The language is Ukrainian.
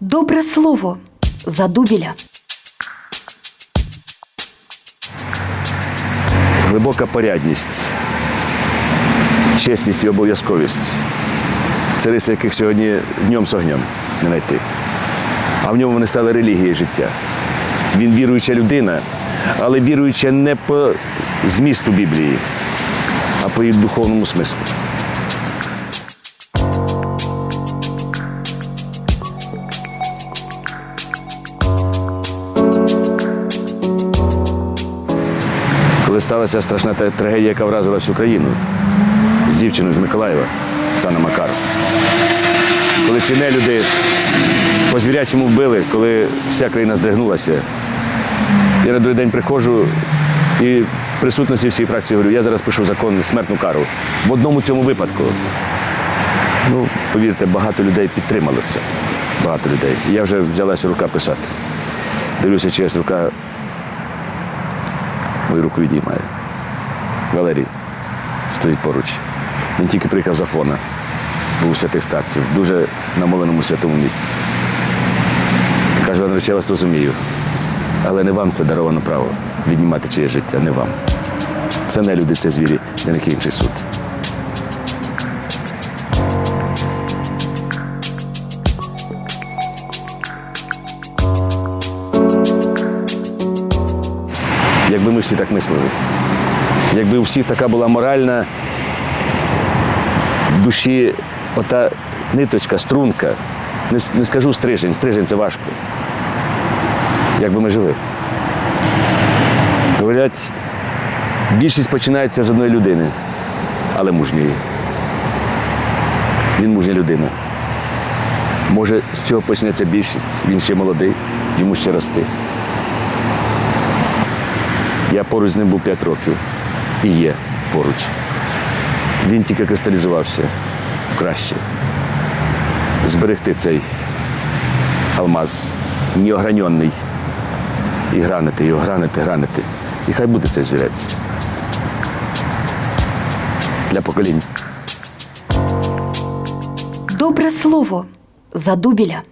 Добре слово за дубіля. глибока порядність, чесність і обов'язковість. Це риси, яких сьогодні днем з огнем не знайти. А в ньому вони стали релігією життя. Він віруюча людина, але віруюча не по змісту Біблії, а по її духовному смислу. Коли сталася страшна трагедія, яка вразила всю країну з дівчиною з Миколаєва, Оксана Макаров. Коли ці нелюди по звірячому вбили, коли вся країна здригнулася. Я на другий день приходжу і в присутності всієї фракції говорю, я зараз пишу закон смертну кару. В одному цьому випадку. Ну, повірте, багато людей підтримали це. Багато людей. І я вже взялася рука писати. Дивлюся, чиясь рука мою руку відіймає. Валерій стоїть поруч. Він тільки приїхав з Афона, був у святих старців, дуже намоленому святому місці. Каже, Валерій, я вас розумію, але не вам це даровано право віднімати чиє життя, не вам. Це не люди, це звірі, для них інший суд. Якби ми всі так мислили. Якби у всіх така була моральна в душі ота ниточка, струнка. Не, не скажу стрижень, стрижень це важко. Якби ми жили. Говорять, більшість починається з одної людини, але мужньої. Він мужня людина. Може, з цього почнеться більшість. Він ще молодий, йому ще рости. Я поруч з ним був 5 років і є поруч. Він тільки кристалізувався в краще. Зберегти цей алмаз неограньонний. І гранити його, гранити, гранити. І хай буде цей взірець. Для поколінь. Добре слово за дубіля.